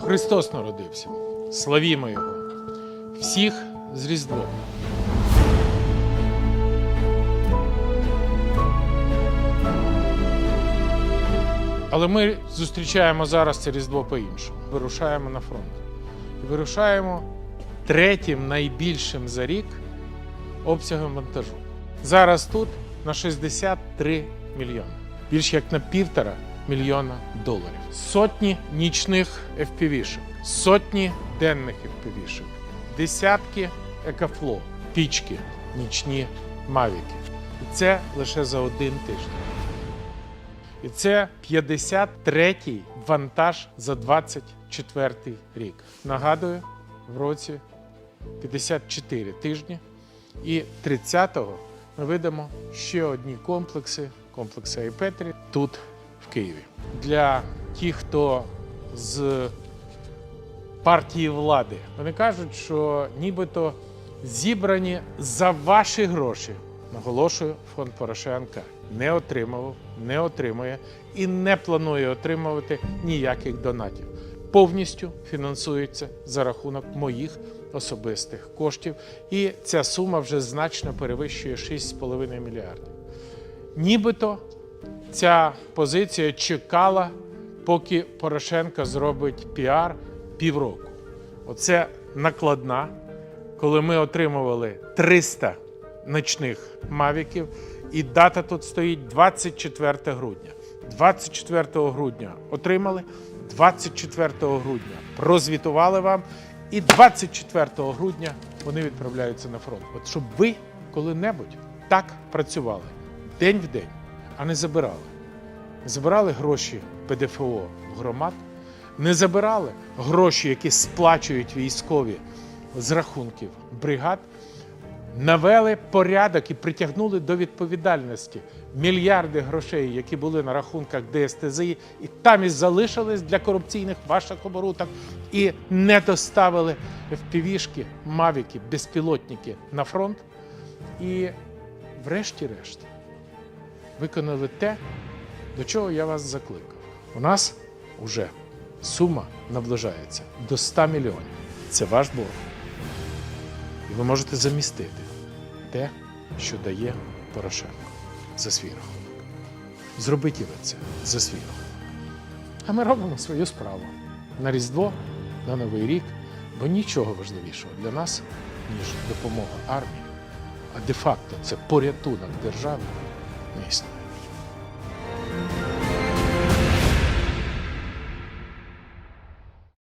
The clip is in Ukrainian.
Христос народився. Славімо Його. Всіх з Різдвом. Але ми зустрічаємо зараз це Різдво по-іншому. Вирушаємо на фронт. Вирушаємо третім найбільшим за рік обсягом вантажу. Зараз тут на 63 мільйони. Більш як на півтора мільйона доларів. Сотні нічних FPV-шок, сотні денних FPV-шок, десятки екафло, пічки, нічні мавіки. І це лише за один тиждень. І це 53-й вантаж за 24 рік. Нагадую, в році 54 тижні. І 30-го ми видамо ще одні комплекси, комплекси Айпетрі тут, в Києві. Для тих, хто з партії влади, вони кажуть, що нібито зібрані за ваші гроші. Наголошую, фонд Порошенка не отримував, не отримує і не планує отримувати ніяких донатів. Повністю фінансується за рахунок моїх особистих коштів, і ця сума вже значно перевищує 6,5 мільярдів. Нібито ця позиція чекала, поки Порошенко зробить піар півроку. Оце накладна, коли ми отримували 300 ночних мавіків, і дата тут стоїть 24 грудня. 24 грудня отримали, 24 грудня прозвітували вам, і 24 грудня вони відправляються на фронт. От щоб ви коли-небудь так працювали день в день, а не забирали. Забирали гроші ПДФО громад, не забирали гроші, які сплачують військові з рахунків бригад, навели порядок і притягнули до відповідальності мільярди грошей, які були на рахунках ДСТЗІ, і там і залишились для корупційних ваших оборудок, і не доставили впівішки, мавіки, безпілотники на фронт. І, врешті-решт, виконали те, до чого я вас закликав. У нас вже сума наближається до 100 мільйонів. Це ваш борг. І ви можете замістити те, що дає Порошенко за свій рахунок. Зробіть ви це за свій рахунок. А ми робимо свою справу на Різдво, на Новий рік, бо нічого важливішого для нас, ніж допомога армії, а де-факто це порятунок держави не існує.